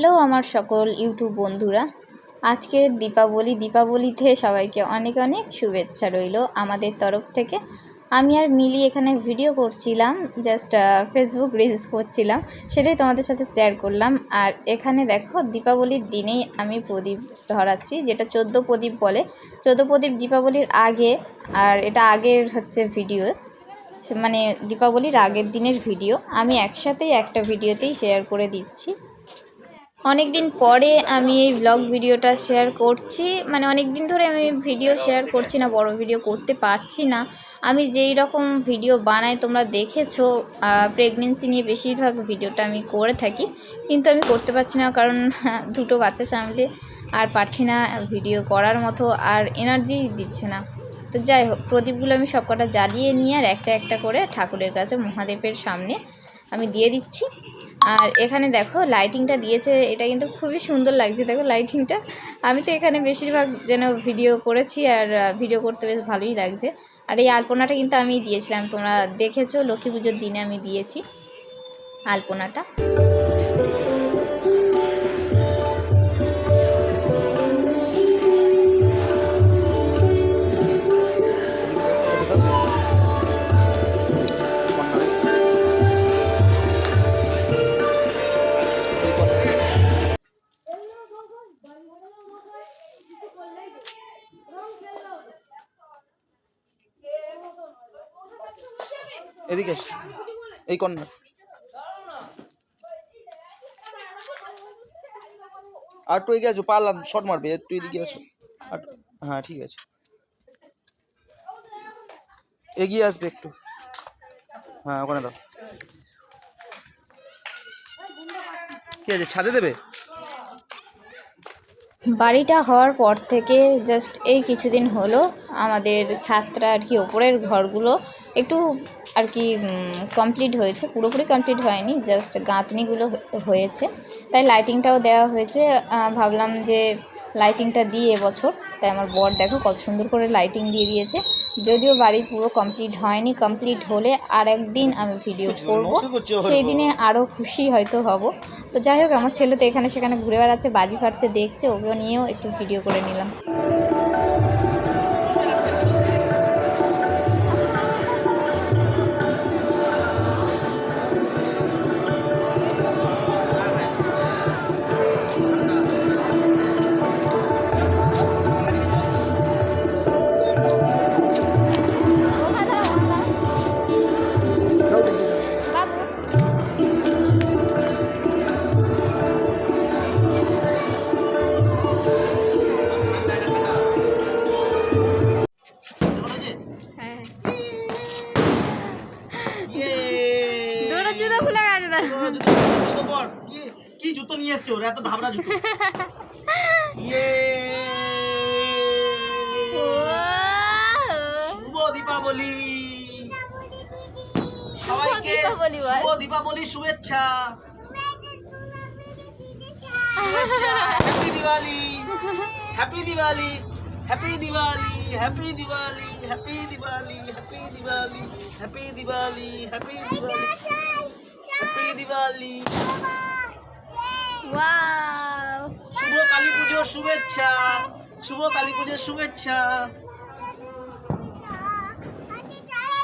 Hello আমার সকল YouTube বন্ধুরা। আজকে দীপাবলি, দীপাবলিতে সবাইকে অনেক অনেক শুভেচ্ছা রইল আমাদের তরফ থেকে। আমি আর মিলি এখানে ভিডিও করছিলাম জাস্ট ফেসবুক রিলস করছিলাম, সেটাই তোমাদের সাথে শেয়ার করলাম। আর এখানে দেখো দীপাবলির দিনেই আমি প্রদীপ ধরাচ্ছি, যেটা চোদ্দ প্রদীপ বলে। চোদ্দ প্রদীপ দীপাবলির আগে, আর এটা আগের হচ্ছে ভিডিও মানে দীপাবলির আগের দিনের ভিডিও আমি একসাথেই একটা ভিডিওতেই শেয়ার করে দিচ্ছি। অনেক দিন পরে আমি এই ব্লগ ভিডিওটা শেয়ার করছি। মানে অনেক দিন ধরে আমি ভিডিও শেয়ার করছি না, বড় ভিডিও করতে পারছি না। আমি যেই রকম ভিডিও বানাই, তোমরা দেখেছ প্রেগনেন্সি নিয়ে বেশিরভাগ ভিডিওটা আমি করে থাকি। কিন্তু আমি করতে পারছি না, কারণ দুটো বাচ্চা সামলে আর পারছি না ভিডিও করার মতো, আর এনার্জি দিচ্ছে না। তো যাই হোক, প্রদীপগুলো আমি সবকটা জ্বালিয়ে নিয়ে আর একটা একটা করে ঠাকুরের কাছে, মহাদেবের সামনে আমি দিয়ে দিচ্ছি। আর এখানে দেখো লাইটিংটা দিয়েছে, এটা কিন্তু খুবই সুন্দর লাগছে। দেখো লাইটিংটা আমি তো এখানে বেশিরভাগ যেন ভিডিও করেছি আর ভিডিও করতে বেশ ভালোই লাগছে। আর এই আলপনাটা কিন্তু আমি দিয়েছিলাম। তোমরা দেখেছ, লক্ষ্মী পুজোর দিনে আমি দিয়েছি আলপনাটা। এই কর্নার আর একটু এগিয়ে আসো পারলাম শর্ট মারবে একটু এদিকে আসো আর হ্যাঁ ঠিক আছে। এগিয়ে আসবে একটু। হ্যাঁ ওখানে দাও ঠিক আছে, ছাদে দেবে? বাড়িটা হওয়ার পর থেকে জাস্ট এই কিছুদিন হলো আমাদের ছাত্রা আর কি, ওপরের ঘরগুলো একটু আর কি কমপ্লিট হয়েছে। পুরোপুরি কমপ্লিট হয়নি জাস্ট গাঁথনিগুলো হয়েছে। তাই লাইটিংটাও দেওয়া হয়েছে। ভাবলাম যে লাইটিংটা দিয়ে এবছর। তাই আমার বর দেখো কত সুন্দর করে লাইটিং দিয়ে দিয়েছে। যদিও বাড়ি পুরো কমপ্লিট হয়নি কমপ্লিট হলে আর একদিন আমি ভিডিও করব। সেই দিনে আরও খুশি হয়তো হব। তো যাই হোক আমার ছেলে তো এখানে সেখানে ঘুরে বেড়াচ্ছে বাজি ফাটছে দেখছে ওকেও নিয়েও একটু ভিডিও করে নিলাম। নিয়ে এসছো ওর এত ধাবড়া জুতো। ইয়ে! শুভ দীপাবলি! সবাইকে। শুভ দীপাবলি শুভেচ্ছা। Happy Diwali happy Diwali happy Diwali happy Diwali happy Diwali happy Diwali happy Diwali happy Diwali happy Diwali শুভ কালী পুজোর শুভেচ্ছা শুভ কালী পুজোর শুভেচ্ছা।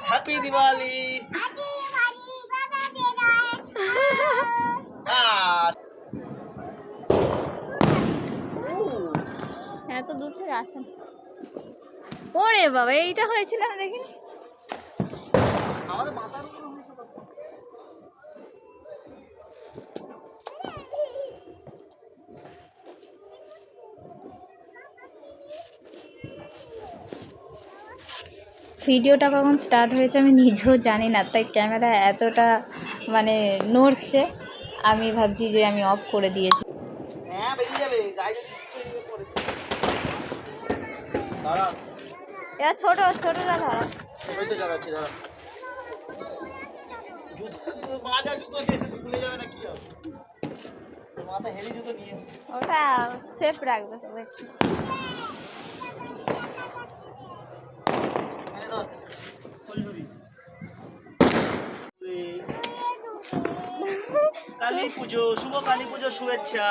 হ্যাপি দিওয়ালি এত দূর থেকে আসেন। ওরে বাবা এইটা হয়েছিল আমি দেখিনি। আমাদের মাথার ভিডিওটা কখন স্টার্ট হয়েছে আমি নিজেও জানি না তাই ক্যামেরা এতটা মানে নড়ছে। আমি ভাবছি যে আমি অফ করে দিয়েছি। হ্যাঁ ছোট ছোটটা ধরো ওই তো জায়গা কালী পুজো শুভ কালী পুজোর শুভেচ্ছা।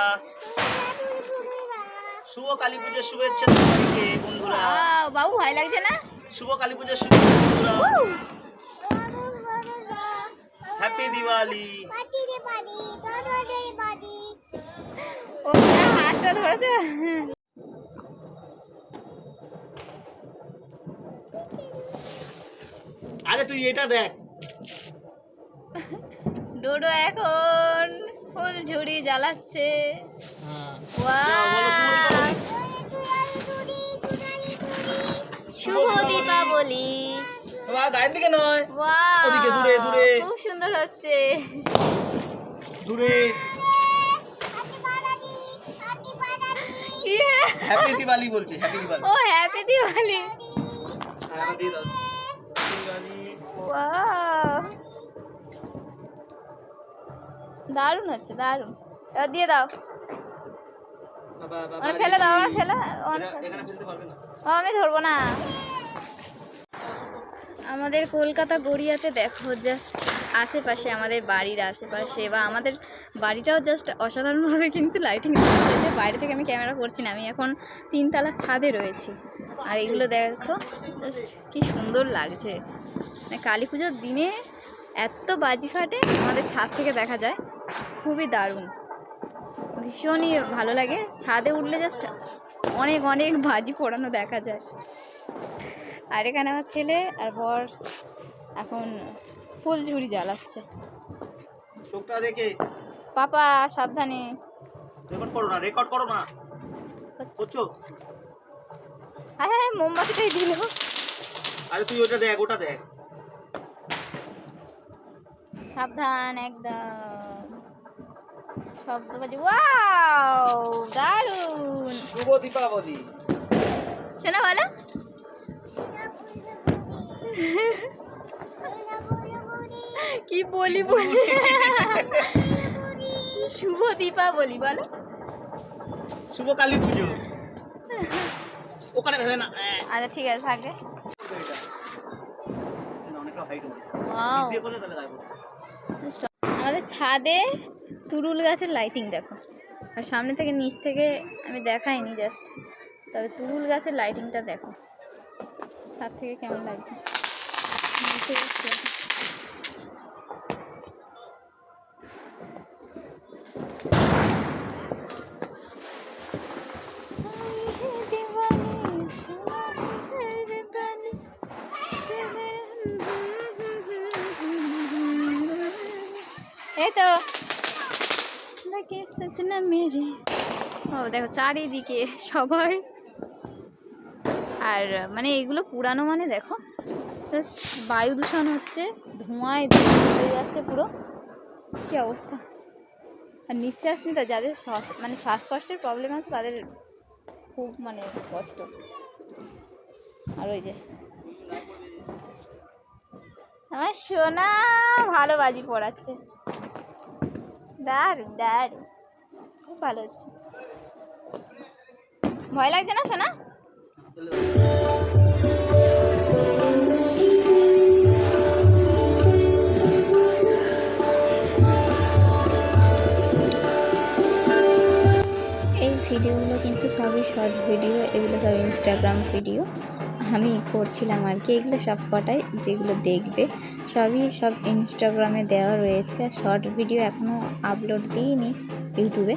শুভ কালী পুজোর শুভেচ্ছা সবাইকে বন্ধুরা। বাবু ভয় লাগছে না? শুভ কালী পুজোর শুভেচ্ছা বন্ধুরা। হ্যাপি দিওয়ালি ও না হাতটা ধরেছে? আরে তুই এটা দেখ। ডোডো এখন ফুল ঝুড়ি জ্বালাচ্ছে। হ্যাঁ। শুভ দীপাবলি। গায়ের দিকে নয়। ওদিকে দূরে, দূরে। খুব সুন্দর হচ্ছে। দূরে! হ্যাপি দিওয়ালি বলছে হ্যাপি দিওয়ালি ও হ্যাপি দিওয়ালি হ্যাঁ দিয়ে দাও! দারুণ হচ্ছে দারুণ। এবার দিয়ে দাও। মানে ফেলে দাও আমার ফেলে। আমি ধরবো না। আমাদের কলকাতা গড়িয়াতে দেখো জাস্ট আশেপাশে আমাদের বাড়ির আশেপাশে বা আমাদের বাড়িটাও জাস্ট অসাধারণভাবে কিন্তু লাইটিং হয়েছে বাইরে থেকে আমি ক্যামেরা করছি না আমি এখন তিনতলা ছাদে রয়েছি। আর এগুলো দেখো জাস্ট কি সুন্দর লাগছে। মানে কালী পুজোর দিনে এত বাজি ফাটে আমাদের ছাদ থেকে দেখা যায়। খুবই দারুণ। ভীষণই ভালো লাগে। ছাদে উঠলে জাস্ট অনেক অনেক বাজি পোড়ানো দেখা যায়। আর এখানে আমার ছেলে আর বর এখন ফুল ঝুড়ি জ্বালাচ্ছে। চোখটা দেখে। পাপা সাবধানে। রেকর্ড করো না রেকর্ড করো না। করছ? হ্যাঁ মোমবাতিটাই দিল আরে তুই ওটা দেখ ওটা দেখ। সাবধান একদম। শব্দ বাজি ওয়াও দারুণ। শুভ দীপাবলি। শোনা বলো কি বলি বলি? শুভ দীপাবলি বলো। শুভ কালী পুজো। ওখানে ফেলে না। আচ্ছা ঠিক আছে, থাকে। আমাদের ছাদে তুরুল গাছের লাইটিং দেখো। আর সামনে থেকে নিচ থেকে আমি দেখাইনি জাস্ট তবে তুরুল গাছের লাইটিংটা দেখো। ছাদ থেকে কেমন লাগছে? তো। লাগে সজনা মেরে ও দেখো চারিদিকে সবাই। আর মানে এগুলো পুরানো মানে দেখো জাস্ট বায়ু দূষণ হচ্ছে ধোঁয়ায় হয়ে যাচ্ছে পুরো। কী অবস্থা? আর নিঃশ্বাস নিতে যাদের শ্বাস- মানে শ্বাসকষ্টের প্রবলেম আছে তাদের খুব মানে কষ্ট। আর ওই যে আমার সোনা ভালো বাজি পড়াচ্ছে। দারুণ দারুণ। খুব ভালো হচ্ছে। ভয় লাগছে না, সোনা? এই ভিডিওগুলো কিন্তু সবই শর্ট ভিডিও এগুলো সব ইনস্টাগ্রাম ভিডিও আমি করছিলাম আর কি, এগুলো সব কটাই যেগুলো দেখবে। সবই সব ইনস্টাগ্রামে দেওয়া রয়েছে। শর্ট ভিডিও এখনও আপলোড দিইনি ইউটিউবে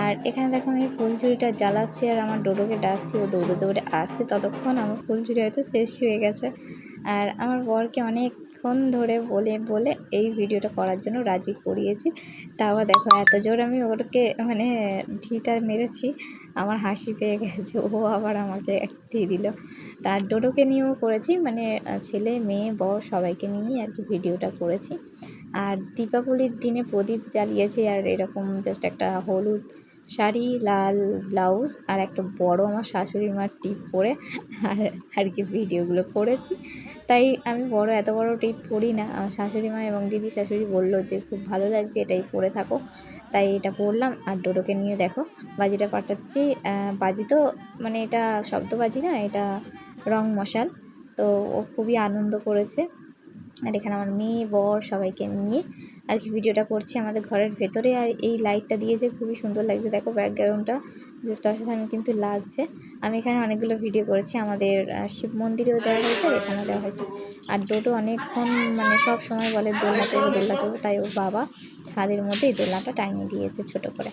আর এখানে দেখো আমি ফুলঝুরিটা জ্বালাচ্ছি আর আমার ডোডোকে ডাকছি, ও দৌড়ে দৌড়ে আসছে। ততক্ষণ আমার ফুলঝুরি হয়তো শেষ হয়ে গেছে। আর আমার বরকে অনেকক্ষণ ধরে বলে বলে এই ভিডিওটা করার জন্য রাজি করিয়েছি। তাও দেখো এত জোর আমি ওরকে মানে ঢিটা মেরেছি। আমার হাসি পেয়ে গেছে। ও আবার আমাকে ঢি দিল। তার ডোডোকে নিয়েও করেছি মানে ছেলে, মেয়ে, বর সবাইকে নিয়েই আর কি ভিডিওটা করেছি। আর দীপাবলির দিনে প্রদীপ জ্বালিয়েছি আর এরকম জাস্ট একটা হলুদ শাড়ি, লাল ব্লাউজ আর একটা বড় আমার শাশুড়ি মার টিপ পরে আর আর কি ভিডিওগুলো করেছি। তাই আমি বড়, এত বড় টিপ পরি না। আমার শাশুড়ি মা এবং দিদি শাশুড়ি বলল যে, খুব ভালো লাগছে, এটাই পরে থাকো। তাই এটা পরলাম। আর ডোডোকে নিয়ে দেখো, বাজিটা পাঠাচ্ছি। বাজি তো মানে এটা শব্দ বাজি না, এটা রং মশাল। তো ও খুবই আনন্দ করেছে। আর এখানে আমার মেয়ে, বর সবাইকে নিয়ে আর কি ভিডিওটা করছি আমাদের ঘরের ভেতরে। আর এই লাইটটা দিয়ে যে খুবই সুন্দর লাগছে। দেখো ব্যাকগ্রাউন্ডটা জাস্ট অসাধারণ কিন্তু লাগছে। আমি এখানে অনেকগুলো ভিডিও করেছি। আমাদের শিব মন্দিরেও দেওয়া হয়েছে, এখানেও দেওয়া হয়েছে। আর ডোটো অনেকক্ষণ মানে সব সময় বলে দোলনা চলবে দোলনা চলবে তাই ওর বাবা ছাদের মধ্যে এই দোলনাটা টাঙিয়ে দিয়েছে ছোট করে।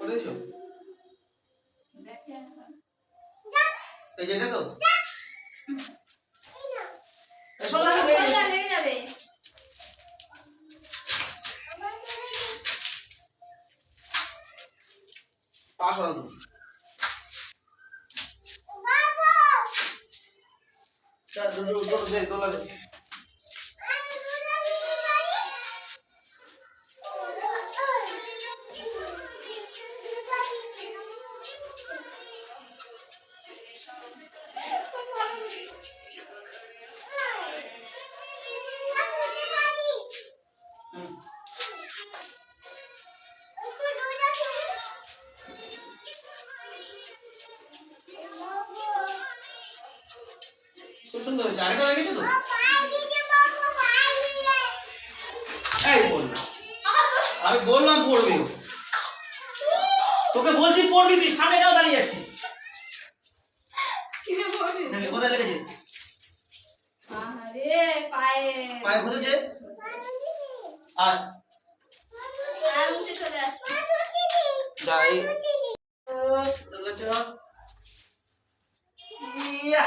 দিয়েছ এই যে এটা তো এই শোন না, এই যে। পা সরা তুমি। দৌড়, দে, দোলা দে। খুব সুন্দর হয়েছে। আরেকটা লেগেছে তো? এই বল আমি বললাম পড়বি। তোকে বলছি পড়বি তুই সামনে কেন দাঁড়িয়ে যাচ্ছিস? কোথায় লেগেছে? পায়ে। ঘুষেছে আর? যাই। ইয়া!